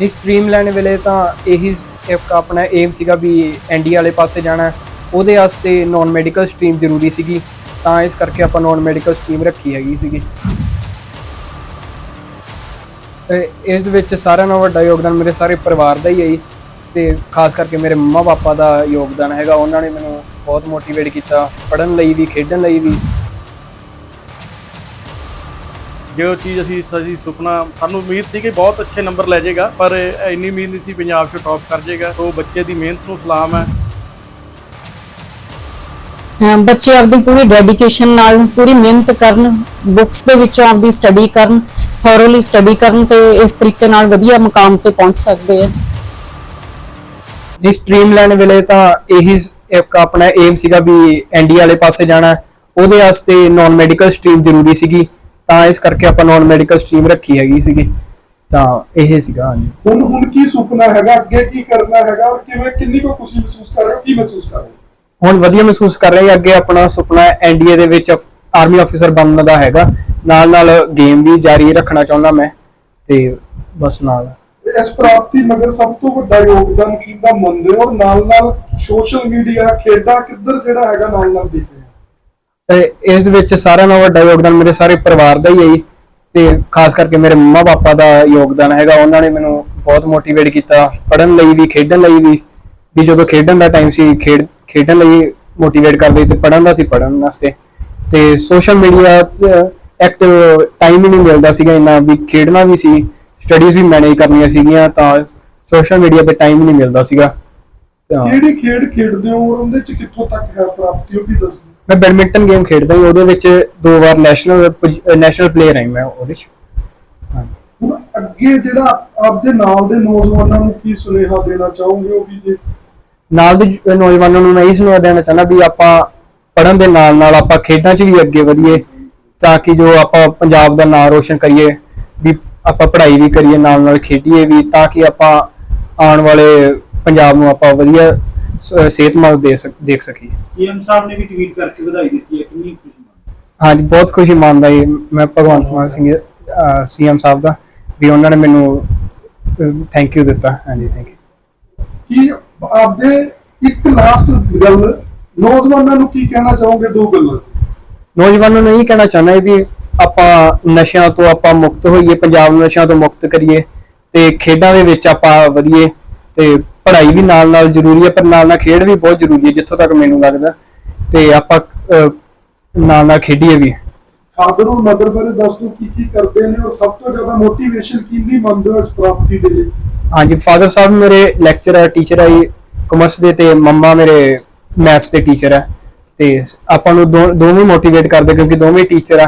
ਨਹੀਂ ਸਟ੍ਰੀਮ ਲੈਣ ਵੇਲੇ ਤਾਂ ਇਹੀ ਇੱਕ ਆਪਣਾ ਏਮ ਸੀਗਾ ਵੀ ਐਨਡੀ ਵਾਲੇ ਪਾਸੇ ਜਾਣਾ। ਉਹਦੇ ਵਾਸਤੇ ਨਾਨ ਮੈਡੀਕਲ ਸਟ੍ਰੀਮ ਜ਼ਰੂਰੀ ਸੀਗੀ। ਤਾਂ ਇਸ ਕਰਕੇ ਆਪਾਂ ਨਾਨ ਮੈਡੀਕਲ ਸਟ੍ਰੀਮ ਰੱਖੀ ਹੈਗੀ ਸੀਗੀ। ਇਸ ਦੇ ਵਿੱਚ ਸਾਰਿਆਂ ਨਾਲੋਂ ਵੱਡਾ ਯੋਗਦਾਨ ਮੇਰੇ ਸਾਰੇ ਪਰਿਵਾਰ ਦਾ ਹੀ ਹੈ ਜੀ। ਤੇ ਖਾਸ ਕਰਕੇ ਮੇਰੇ ਮੰਮਾ ਪਾਪਾ ਦਾ ਯੋਗਦਾਨ ਹੈਗਾ। ਉਹਨਾਂ ਨੇ ਮੈਨੂੰ ਬਹੁਤ ਮੋਟੀਵੇਟ ਕੀਤਾ। ਪੜ੍ਹਨ ਲਈ ਵੀ, ਖੇਡਣ ਲਈ ਵੀ। ਜੋ ਚੀਜ਼ ਅਸੀਂ ਸਜੀ ਸੁਪਨਾ ਸਾਨੂੰ ਉਮੀਦ ਸੀ ਕਿ ਬਹੁਤ ਅੱਛੇ ਨੰਬਰ ਲੈ ਜਾਏਗਾ ਪਰ ਇੰਨੀ ਉਮੀਦ ਨਹੀਂ ਸੀ ਪੰਜਾਬ 'ਚ ਟੌਪ ਕਰ ਜਾਏਗਾ ਸੋ ਬੱਚੇ ਦੀ ਮਿਹਨਤ ਨੂੰ ਸਲਾਮ ਹੈ ਅਮ ਬੱਚੇ ਆਪਦੀ ਪੂਰੀ ਡੈਡੀਕੇਸ਼ਨ ਨਾਲ ਪੂਰੀ ਮਿਹਨਤ ਕਰਨ ਬੁੱਕਸ ਦੇ ਵਿੱਚੋਂ ਆਪਦੀ ਸਟੱਡੀ ਕਰਨ ਥੋਰੋਲੀ ਸਟੱਡੀ ਕਰਨ ਤੇ ਇਸ ਤਰੀਕੇ ਨਾਲ ਵਧੀਆ ਮੁਕਾਮ ਤੇ ਪਹੁੰਚ ਸਕਦੇ ਆ ਨਹੀਂ ਸਟ੍ਰੀਮ ਲੈਣ ਵੇਲੇ ਤਾਂ ਇਹੀ ਇੱਕ ਆਪਣਾ ਏਮ ਸੀਗਾ ਵੀ ਐਨਡੀ ਵਾਲੇ ਪਾਸੇ ਜਾਣਾ। ਉਹਦੇ ਵਾਸਤੇ ਨਾਨ ਮੈਡੀਕਲ ਸਟ੍ਰੀਮ ਜ਼ਰੂਰੀ ਸੀਗੀ ਤਾਂ ਇਸ ਕਰਕੇ ਆਪਾਂ ਨਾਨ ਮੈਡੀਕਲ ਸਟ੍ਰੀਮ ਰੱਖੀ ਹੈਗੀ ਸੀਗੀ। ਤਾਂ ਇਹ ਸੀਗਾ ਹਾਂਜੀ। ਹੁਣ ਹੁਣ ਕੀ ਸੁਪਨਾ ਹੈਗਾ? ਅੱਗੇ ਕੀ ਕਰਨਾ ਹੈਗਾ? ਔਰ ਕਿਵੇਂ ਕਿੰਨੀ ਕੋ ਖੁਸ਼ੀ ਮਹਿਸੂਸ ਕਰ ਰਹੇ ਹੋ? ਕੀ ਮਹਿਸੂਸ ਕਰ ਰਹੇ ਹੋ? ਹੁਣ ਵਧੀਆ ਮਹਿਸੂਸ ਕਰ ਰਹੇ ਹਾਂ। ਅੱਗੇ ਆਪਣਾ ਸੁਪਨਾ ਐਨਡੀਏ ਦੇ ਵਿੱਚ ਆਰਮੀ ਅਫੀਸਰ ਬਣਨ ਦਾ ਹੈਗਾ। ਨਾਲ ਨਾਲ ਗੇਮ ਵੀ ਜਾਰੀ ਰੱਖਣਾ ਚਾਹੁੰਦਾ ਮੈਂ। ਤੇ ਬਸ ਨਾਲ। ਇਸ ਪ੍ਰਾਪਤੀ ਮਗਰ ਸਭ ਤੋਂ ਵੱਡਾ ਯੋਗਦਾਨ ਕਿਹਦਾ ਮੰਨਦੇ ਹੋ? ਔਰ ਨਾਲ ਨਾਲ ਸੋਸ਼ਲ ਮੀਡੀਆ ਖੇਡਾਂ ਕਿੱਧਰ ਜਿਹੜਾ ਹੈਗਾ ਨਾਲ ਨਾਲ ਦੇਖ ਤੇ ਇਸ ਦੇ ਵਿੱਚ ਸਾਰਿਆਂ ਨਾਲੋਂ ਵੱਡਾ ਯੋਗਦਾਨ ਮੇਰੇ ਸਾਰੇ ਪਰਿਵਾਰ ਦਾ ਹੀ ਹੈ ਜੀ। ਤੇ ਖਾਸ ਕਰਕੇ ਮੇਰੇ ਮੰਮਾ ਪਾਪਾ ਦਾ ਯੋਗਦਾਨ ਹੈਗਾ। ਉਹਨਾਂ ਨੇ ਮੈਨੂੰ ਬਹੁਤ ਮੋਟੀਵੇਟ ਕੀਤਾ ਪੜ੍ਹਨ ਲਈ ਵੀ, ਖੇਡਣ ਲਈ ਵੀ ਵੀ ਜਦੋਂ ਖੇਡਣ ਦਾ ਟਾਈਮ ਸੀ, ਖੇਡ, ਖੇਡਣ ਲਈ ਮੋਟੀਵੇਟ ਕਰਦੇ ਤੇ ਪੜ੍ਹਨ ਦਾ ਸੀ, ਪੜ੍ਹਨ ਵਾਸਤੇ। ਤੇ ਸੋਸ਼ਲ ਮੀਡੀਆ ਐਕਟਿਵ ਟਾਈਮ ਹੀ ਨਹੀਂ ਮਿਲਦਾ ਸੀਗਾ ਇੰਨਾ ਵੀ, ਖੇਡਣਾ ਵੀ ਸੀ ਸਟੱਡੀਜ਼ ਵੀ ਮੈਨੇਜ ਕਰਨੀਆਂ ਸੀਗੀਆਂ ਤਾਂ ਸੋਸ਼ਲ ਮੀਡੀਆ ਤੇ ਟਾਈਮ ਹੀ ਨਹੀਂ ਮਿਲਦਾ ਸੀਗਾ। ਕਿਹੜੀ ਖੇਡ ਖੇਡਦੇ ਹੋ ਔਰ ਉਹਦੇ ਚ ਕਿੱਥੋਂ ਤੱਕ ਪ੍ਰਾਪਤੀ ਉਹ ਵੀ ਦੱਸੋ ਮੈਂ ਬੈਡਮਿੰਟਨ ਗੇਮ ਖੇਡਦਾ ਹਾਂ ਉਹਦੇ ਵਿੱਚ ਦੋ ਵਾਰ ਨੈਸ਼ਨਲ ਨੈਸ਼ਨਲ ਪਲੇਅਰ ਹਾਂ ਮੈਂ ਉਹਦੇ ਚ। ਹਾਂ। ਹੁਣ ਅੱਗੇ ਜਿਹੜਾ ਆਪਦੇ ਨਾਲ ਦੇ ਨੌਜਵਾਨਾਂ ਨੂੰ ਕੀ ਸੁਨੇਹਾ ਦੇਣਾ ਚਾਹੋਗੇ ਉਹ ਵੀ ਜੇ? ਨਾਲ ਦੇ ਨੌਜਵਾਨਾਂ ਨੂੰ ਮੈਂ ਇਹ ਸੁਨੇਹਾ ਦੇਣਾ ਚਾਹੁੰਦਾ ਵੀ ਆਪਾਂ ਪੜ੍ਹਨ ਦੇ ਨਾਲ ਨਾਲ ਆਪਾਂ ਖੇਡਾਂ 'ਚ ਵੀ ਅੱਗੇ ਵਧੀਏ ਤਾਂ ਕਿ ਜੋ ਆਪਾਂ ਪੰਜਾਬ ਦਾ ਨਾਮ ਰੋਸ਼ਨ ਕਰੀਏ ਵੀ ਆਪਾਂ ਪੜ੍ਹਾਈ ਵੀ ਕਰੀਏ ਨਾਲ ਨਾਲ ਖੇਡੀਏ ਵੀ ਤਾਂ ਕਿ ਆਪਾਂ ਆਉਣ ਵਾਲੇ ਪੰਜਾਬ ਨੂੰ ਆਪਾਂ ਵਧੀਆ ਸਿਹਤਮੰਦ ਦੇ ਸਕ- ਦੇਖ ਸਕੀਏ। ਸੀਐਮ ਸਾਹਿਬ ਨੇ ਵੀ ਟਵੀਟ ਕਰਕੇ ਵਧਾਈ ਦਿੱਤੀ ਹੈ ਕਿੰਨੀ ਖੁਸ਼ੀ ਮੰਨਦੇ ਹਾਂਜੀ ਬਹੁਤ ਖੁਸ਼ੀ ਮੰਨਦਾ ਜੀ। ਮੈਂ ਭਗਵੰਤ ਮਾਨ ਸਿੰਘ ਸੀਐਮ ਸਾਹਿਬ ਦਾ ਵੀ ਉਹਨਾਂ ਨੇ ਮੈਨੂੰ ਥੈਂਕ ਯੂ ਦਿੱਤਾ। ਹਾਂਜੀ ਥੈਂਕ ਯੂ ਕੀ ਆਪਦੇ ਇੱਕ ਲਾਸਟ ਗੱਲ ਨੌਜਵਾਨਾਂ ਨੂੰ ਕੀ ਕਹਿਣਾ ਚਾਹੋਗੇ ਦੋ ਗੱਲਾਂ? ਨੌਜਵਾਨਾਂ ਨੂੰ ਇਹ ਕਹਿਣਾ ਚਾਹੁੰਦਾ ਹਾਂ ਵੀ ਆਪਾਂ ਨਸ਼ਿਆਂ ਤੋਂ ਆਪਾਂ ਮੁਕਤ ਹੋਈਏ ਪੰਜਾਬ ਨੂੰ ਨਸ਼ਿਆਂ ਤੋਂ ਮੁਕਤ ਕਰੀਏ ਤੇ ਖੇਡਾਂ ਦੇ ਵਿੱਚ ਆਪਾਂ ਵਧੀਏ ਤੇ ਪੜ੍ਹਾਈ ਵੀ ਨਾਲ ਨਾਲ ਜ਼ਰੂਰੀ ਹੈ ਪਰ ਨਾਲ ਨਾਲ ਖੇਡ ਵੀ ਬਹੁਤ ਜ਼ਰੂਰੀ ਹੈ ਜਿੱਥੋਂ ਤੱਕ ਮੈਨੂੰ ਲੱਗਦਾ ਤੇ ਆਪਾਂ ਅਹ, ਨਾਲ ਨਾਲ ਖੇਡੀਏ ਵੀ। ਫਾਦਰ ਔਰ ਮਦਰ ਬਾਰੇ ਦੱਸ ਦਿਓ ਕੀ ਕੀ ਕਰਦੇ ਨੇ ਔਰ ਸਭ ਤੋਂ ਜ਼ਿਆਦਾ ਮੋਟੀਵੇਸ਼ਨ ਕਿੰਦੀ ਮੰਨਦੇ ਹੋ ਇਸ ਪ੍ਰਾਪਤੀ ਦੇ ਲਈ? ਹਾਂਜੀ ਫਾਦਰ ਸਾਹਿਬ ਮੇਰੇ ਲੈਕਚਰਰ ਟੀਚਰ ਹੈ ਕਮਰਸ ਦੇ ਤੇ ਮੰਮਾ ਮੇਰੇ ਮੈਥਸ ਦੇ ਟੀਚਰ ਹੈ। ਤੇ ਆਪਾਂ ਨੂੰ ਦੋ- ਦੋਵੇਂ ਮੋਟੀਵੇਟ ਕਰਦੇ ਕਿਉਂਕਿ ਦੋਵੇਂ ਟੀਚਰ ਆ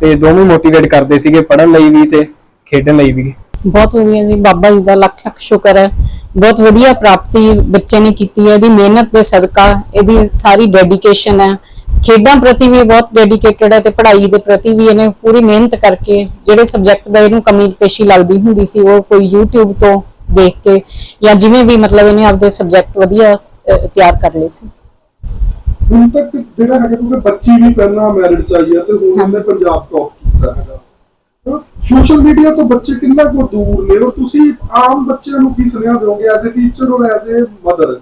ਤੇ ਦੋਵੇਂ ਮੋਟੀਵੇਟ ਕਰਦੇ ਸੀਗੇ ਪੜ੍ਹਨ ਲਈ ਵੀ ਤੇ ਖੇਡਣ ਲਈ ਵੀ। ਬਹੁਤ ਵਧੀਆ ਜੀ ਬਾਬਾ ਜੀ ਦਾ ਲੱਖ ਲੱਖ ਸ਼ੁਕਰ ਹੈ। ਬਹੁਤ ਵਧੀਆ ਪ੍ਰਾਪਤੀ ਬੱਚੇ ਨੇ ਕੀਤੀ ਹੈ ਇਹਦੀ ਮਿਹਨਤ ਦੇ ਸਦਕਾ ਇਹਦੀ ਸਾਰੀ ਡੈਡੀਕੇਸ਼ਨ ਹੈ। ਖੇਡਾਂ ਪ੍ਰਤੀ ਵੀ ਬਹੁਤ ਡੈਡੀਕੇਟਡ ਹੈ ਤੇ ਪੜ੍ਹਾਈ ਦੇ ਪ੍ਰਤੀ ਵੀ ਇਹਨੇ ਪੂਰੀ ਮਿਹਨਤ ਕਰਕੇ ਜਿਹੜੇ ਸਬਜੈਕਟ ਦਾ ਇਹਨੂੰ ਕਮੀ ਪੇਸ਼ੀ ਲੱਗਦੀ ਹੁੰਦੀ ਸੀ ਉਹ ਕੋਈ YouTube ਤੋਂ ਦੇਖ ਕੇ ਜਾਂ ਜਿਵੇਂ ਵੀ ਮਤਲਬ ਇਹਨੇ ਆਪਦੇ ਸਬਜੈਕਟ ਵਧੀਆ ਤਿਆਰ ਕਰ ਲਏ ਸੀ। ਹੁਣ ਤੱਕ ਜਿਹੜਾ ਹੈਗਾ ਕਿਉਂਕਿ ਬੱਚੀ ਵੀ ਪਹਿਲਾਂ ਮੈਰਿਟ ਚ ਆਈ ਹੈ ਤੇ ਹੁਣ ਉਹਨੇ ਪੰਜਾਬ ਟੌਪ ਸੋਸ਼ਲ ਮੀਡੀਆ ਤੋਂ ਬੱਚੇ ਕਿੰਨਾ ਕੁ ਦੂਰ ਨੇ? ਔਰ ਤੁਸੀਂ ਆਮ ਬੱਚਿਆਂ ਨੂੰ ਕੀ ਸੁਨੇਹਾ ਦਿਓਗੇ ਐਜ਼ ਅ ਟੀਚਰ ਔਰ as a mother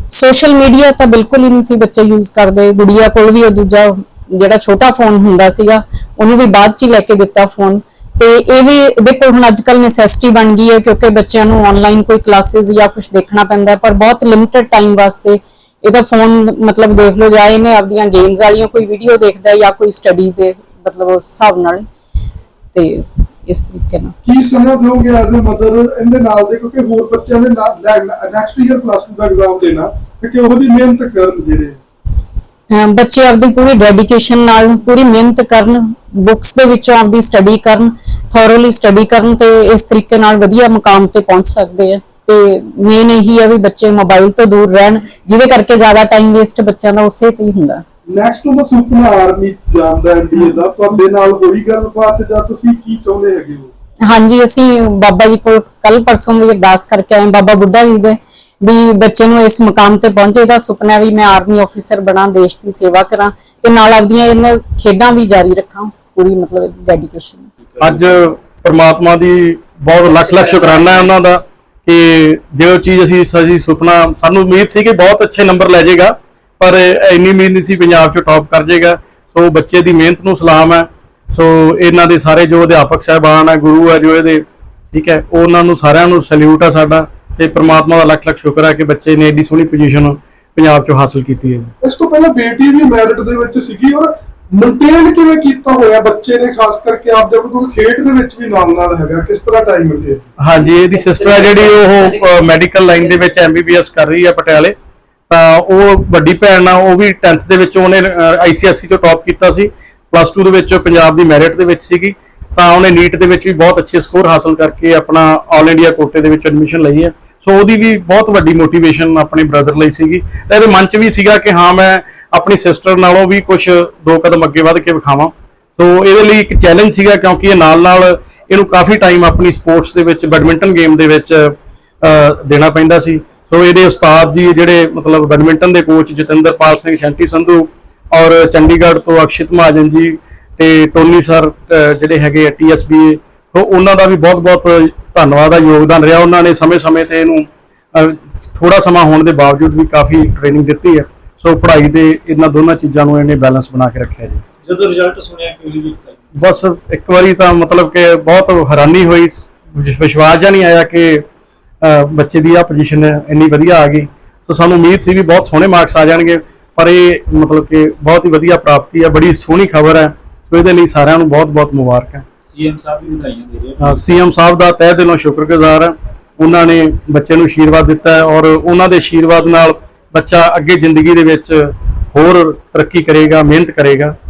social media ਤਾਂ ਬਿਲਕੁਲ ਹੀ ਨਹੀਂ ਸੀ ਬੱਚੇ ਯੂਜ਼ ਕਰਦੇ। ਗੁੜੀਆ ਕੋਲ ਵੀ ਉਹ ਦੂਜਾ ਜਿਹੜਾ ਛੋਟਾ ਫੋਨ ਹੁੰਦਾ ਸੀਗਾ ਉਹਨੂੰ ਵੀ ਬਾਅਦ ਚ ਹੀ ਲੈ ਕੇ ਦਿੱਤਾ ਫੋਨ ਤੇ ਇਹ ਵੀ ਦੇਖੋ ਹੁਣ ਅੱਜ ਕੱਲ ਨੈਸੈਸਿਟੀ ਬਣ ਗਈ ਹੈ ਕਿਉਂਕਿ ਬੱਚਿਆਂ ਨੂੰ ਆਨਲਾਈਨ ਕੋਈ ਕਲਾਸਿਸ ਜਾਂ ਕੁਝ ਦੇਖਣਾ ਪੈਂਦਾ ਹੈ, ਪਰ ਬਹੁਤ ਲਿਮਿਟਡ ਟਾਈਮ ਵਾਸਤੇ ਇਹਦਾ ਫੋਨ ਮਤਲਬ ਦੇਖ ਲਓ ਜਾਂ ਇਹਨੇ ਆਪਦੀਆਂ ਗੇਮਸ ਵਾਲੀਆਂ ਕੋਈ ਵੀਡੀਓ ਦੇਖਦਾ ਜਾਂ ਕੋਈ ਸਟੱਡੀ ਦੇ ਮਤਲਬ ਉਸ ਹਿਸਾਬ ਨਾਲ। ਤੇ ਇਸ ਤਰੀਕੇ ਨਾਲ। ਕੀ ਸੁਨੇਹਾ ਦਿਓਗੇ ਐਜ਼ ਅ ਮਦਰ ਇਹਦੇ ਨਾਲ ਦੇ? ਕਿਉਂਕਿ ਹੋਰ ਬੱਚਿਆਂ ਨੇ ਨੈਕਸਟ ਈਅਰ ਪਲੱਸ 2 ਦਾ ਐਗਜ਼ਾਮ ਦੇਣਾ ਤੇ ਕਿ ਉਹਦੀ ਮਿਹਨਤ ਕਰਨ ਜਿਹੜੇ? ਬੱਚੇ ਆਪਦੀ ਪੂਰੀ ਡੈਡੀਕੇਸ਼ਨ ਨਾਲ ਪੂਰੀ ਮਿਹਨਤ ਕਰਨ ਬੁੱਕਸ ਦੇ ਵਿੱਚੋਂ ਆਪਦੀ ਸਟੱਡੀ ਕਰਨ ਥੋਰੋਲੀ ਸਟੱਡੀ ਕਰਨ ਤੇ ਇਸ ਤਰੀਕੇ ਨਾਲ ਵਧੀਆ ਮੁਕਾਮ ਤੇ ਪਹੁੰਚ ਸਕਦੇ ਆ। ਤੇ ਮੇਨ ਇਹੀ ਹੈ ਵੀ ਬੱਚੇ ਮੋਬਾਈਲ ਤੋਂ ਦੂਰ ਰਹਿਣ ਜਿਹਦੇ ਕਰਕੇ ਜ਼ਿਆਦਾ ਟਾਈਮ ਵੇਸਟ ਬੱਚਿਆਂ ਦਾ ਉਸੇ ਤੇ ਹੀ ਹੁੰਦਾ। ਨੈਕਸਟ ਉਹਦਾ ਸੁਪਨਾ ਆਰਮੀ ਜਾਂਦਾ ਐਨਡੀਏ ਦਾ। ਤੁਹਾਡੇ ਨਾਲ ਹੋਈ ਗੱਲਬਾਤ ਜਾਂ ਤੁਸੀਂ ਕੀ ਚਾਹੁੰਦੇ ਹੈਗੇ ਹੋ? ਹਾਂਜੀ ਅਸੀਂ ਬਾਬਾ ਜੀ ਕੋਲ ਕੱਲ ਪਰਸੋਂ ਵੀ ਅਰਦਾਸ ਕਰਕੇ ਆਏ ਬਾਬਾ ਬੁੱਢਾ ਜੀ ਦੇ ਵੀ ਬੱਚੇ ਨੂੰ ਇਸ ਮੁਕਾਮ ਤੇ ਪਹੁੰਚੇ। ਦਾ ਸੁਪਨਾ ਵੀ ਮੈਂ ਆਰਮੀ ਆਫੀਸਰ ਬਣਾ ਦੇਸ਼ ਦੀ ਸੇਵਾ ਕਰਾਂ ਤੇ ਨਾਲ ਆਪਦੀਆਂ ਇਹਨਾਂ ਖੇਡਾਂ ਵੀ ਜਾਰੀ ਰੱਖਾਂ ਪੂਰੀ ਮਤਲਬ ਡੈਡੀਕੇਸ਼ਨ ਅੱਜ ਪ੍ਰਮਾਤਮਾ ਦੀ ਬਹੁਤ ਲੱਖ ਲੱਖ ਸ਼ੁਕਰਾਨਾ ਹੈ ਉਹਨਾਂ ਦਾ ਕਿ ਜੋ ਚੀਜ਼ ਅਸੀਂ ਸਜੀ ਸੁਪਨਾ ਸਾਨੂੰ ਉਮੀਦ ਸੀ ਕਿ ਬਹੁਤ ਅੱਛੇ ਨੰਬਰ ਲੈ ਜਾਏਗਾ। ਪਰ ਇੰਨੀ ਉਮੀਦ ਨਹੀਂ ਸੀ ਪੰਜਾਬ 'ਚ ਟੌਪ ਕਰ ਜਾਏਗਾ। ਸੋ ਬੱਚੇ ਦੀ ਮਿਹਨਤ ਨੂੰ ਸਲਾਮ ਹੈ। ਸੋ ਇਹਨਾਂ ਦੇ ਸਾਰੇ ਜੋ ਅਧਿਆਪਕ ਸਹਿਬਾਨ ਹੈ ਗੁਰੂ ਹੈ ਜੋ ਇਹਦੇ ਠੀਕ ਹੈ ਉਹਨਾਂ ਨੂੰ ਸਾਰਿਆਂ ਨੂੰ ਸੈਲੂਟ ਹੈ ਸਾਡਾ ਤੇ ਪ੍ਰਮਾਤਮਾ ਦਾ ਲੱਖ ਲੱਖ ਸ਼ੁਕਰ ਹੈ ਕਿ ਬੱਚੇ ਨੇ ਏਡੀ ਸੋਹਣੀ ਪੋਜੀਸ਼ਨ ਪੰਜਾਬ 'ਚੋਂ ਹਾਸਲ ਕੀਤੀ ਹੈ। ਇਸ ਤੋਂ ਪਹਿਲਾਂ ਬੇਟੀ ਵੀ ਮੈਰਿਟ ਦੇ ਵਿੱਚ ਸੀਗੀ ਔਰ ਮੇਨਟੇਨ ਕਿਵੇਂ ਕੀਤਾ ਹੋਇਆ ਬੱਚੇ ਨੇ ਖਾਸ ਕਰਕੇ ਆਪ ਦੇ ਕੋਲ ਖੇਡ ਦੇ ਵਿੱਚ ਵੀ ਨਾਲ ਨਾਲ ਹੈਗਾ ਕਿਸ ਤਰ੍ਹਾਂ ਟਾਈਮ ਮਿਲੇ ਹਾਂਜੀ ਇਹਦੀ ਸਿਸਟਰ ਹੈ ਜਿਹੜੀ ਉਹ ਮੈਡੀਕਲ ਲਾਈਨ ਦੇ ਵਿੱਚ ਐਮਬੀਬੀਐਸ ਕਰ ਰਹੀ ਹੈ ਪਟਿਆਲੇ। ਤਾਂ ਉਹ ਵੱਡੀ ਭੈਣ ਆ, ਉਹ ਵੀ 10th ਦੇ ਵਿੱਚ ਉਹਨੇ ਆਈਸੀਐਸਸੀ ਚੋਂ ਟੌਪ ਕੀਤਾ ਸੀ ਪਲੱਸ 2 ਦੇ ਵਿੱਚ ਪੰਜਾਬ ਦੀ ਮੈਰਿਟ ਦੇ ਵਿੱਚ ਸੀਗੀ। ਤਾਂ ਉਹਨੇ ਨੀਟ ਦੇ ਵਿੱਚ ਵੀ ਬਹੁਤ ਅੱਛੇ ਸਕੋਰ ਹਾਸਲ ਕਰਕੇ ਆਪਣਾ ਆਲ ਇੰਡੀਆ ਕੋਟੇ ਦੇ ਵਿੱਚ ਐਡਮਿਸ਼ਨ ਲਈ ਹੈ। ਸੋ ਉਹਦੀ ਵੀ ਬਹੁਤ ਵੱਡੀ ਮੋਟੀਵੇਸ਼ਨ ਆਪਣੇ ਬ੍ਰਦਰ ਲਈ ਸੀਗੀ। ਤਾਂ ਇਹਦੇ ਮਨ 'ਚ ਵੀ ਸੀਗਾ ਕਿ ਹਾਂ, ਮੈਂ ਆਪਣੀ ਸਿਸਟਰ ਨਾਲੋਂ ਵੀ ਕੁਝ ਦੋ ਕਦਮ ਅੱਗੇ ਵੱਧ ਕੇ ਵਿਖਾਵਾਂ। ਸੋ ਇਹਦੇ ਲਈ ਇੱਕ ਚੈਲੰਜ ਸੀਗਾ ਕਿਉਂਕਿ ਇਹ ਨਾਲ ਨਾਲ ਇਹਨੂੰ ਕਾਫੀ ਟਾਈਮ ਆਪਣੀ ਸਪੋਰਟਸ ਦੇ ਵਿੱਚ ਬੈਡਮਿੰਟਨ ਗੇਮ ਦੇ ਵਿੱਚ ਦੇਣਾ ਪੈਂਦਾ ਸੀ। ਸੋ ਇਹਦੇ ਉਸਤਾਦ ਜੀ ਜਿਹੜੇ ਮਤਲਬ ਬੈਡਮਿੰਟਨ ਦੇ ਕੋਚ ਜਤਿੰਦਰਪਾਲ ਸਿੰਘ ਸ਼ੈਂਟੀ ਸੰਧੂ ਔਰ ਚੰਡੀਗੜ੍ਹ ਤੋਂ ਅਕਸ਼ਿਤ ਮਹਾਜਨ ਜੀ ਤੇ ਟੋਨੀ ਸਰ ਜਿਹੜੇ ਹੈਗੇ ਟੀਐਸਬੀ ਸੋ ਉਹਨਾਂ ਦਾ ਵੀ ਬਹੁਤ-ਬਹੁਤ ਧੰਨਵਾਦ ਦਾ ਯੋਗਦਾਨ ਰਿਹਾ। ਉਹਨਾਂ ਨੇ ਸਮੇਂ-ਸਮੇਂ ਤੇ ਇਹਨੂੰ ਥੋੜਾ ਸਮਾਂ ਹੋਣ ਦੇ ਬਾਵਜੂਦ ਵੀ ਕਾਫੀ ਟ੍ਰੇਨਿੰਗ ਦਿੱਤੀ ਹੈ ਸੋ ਪੜ੍ਹਾਈ ਦੇ ਇਹਨਾਂ ਦੋਨਾਂ ਚੀਜ਼ਾਂ ਨੂੰ ਇਹਨੇ ਬੈਲੈਂਸ ਬਣਾ ਕੇ ਰੱਖਿਆ ਜੀ। ਜਦੋਂ ਰਿਜ਼ਲਟ ਸੁਣਿਆ ਕਿ ਉਹਦੀ ਐਕਸਾਈਟਮੈਂਟ ਬਸ ਇੱਕ ਵਾਰੀ ਤਾਂ ਮਤਲਬ ਕਿ ਬਹੁਤ ਹੈਰਾਨੀ ਹੋਈ। ਵਿਸ਼- ਵਿਸ਼ਵਾਸ ਜਾਂ ਨਹੀਂ ਆਇਆ ਕਿ ਬੱਚੇ ਦੀ ਆ ਪੋਜੀਸ਼ਨ ਇੰਨੀ ਵਧੀਆ ਆ ਗਈ। ਸੋ ਸਾਨੂੰ ਉਮੀਦ ਸੀ ਵੀ ਬਹੁਤ ਸੋਹਣੇ ਮਾਰਕਸ ਆ ਜਾਣਗੇ ਪਰ ਇਹ ਮਤਲਬ ਕਿ ਬਹੁਤ ਹੀ ਵਧੀਆ ਪ੍ਰਾਪਤੀ ਹੈ ਬੜੀ ਸੋਹਣੀ ਖਬਰ ਹੈ। ਸੋ ਇਹਦੇ ਲਈ ਸਾਰਿਆਂ ਨੂੰ ਬਹੁਤ-ਬਹੁਤ ਮੁਬਾਰਕਾਂ ਸੀਐਮ ਸਾਹਿਬ ਵੀ ਵਧਾਈਆਂ ਦੇ ਰਹੇ ਆ। ਸੀਐਮ ਸਾਹਿਬ ਦਾ ਤਹਿ ਦਿਲੋਂ ਸ਼ੁਕਰਗੁਜ਼ਾਰ ਹਾਂ। ਉਹਨਾਂ ਨੇ ਬੱਚੇ ਨੂੰ ਆਸ਼ੀਰਵਾਦ ਦਿੱਤਾ ਹੈ ਔਰ ਉਹਨਾਂ ਦੇ ਆਸ਼ੀਰਵਾਦ ਨਾਲ ਬੱਚਾ ਅੱਗੇ ਜ਼ਿੰਦਗੀ ਦੇ ਵਿੱਚ ਹੋਰ ਤਰੱਕੀ ਕਰੇਗਾ ਮਿਹਨਤ ਕਰੇਗਾ।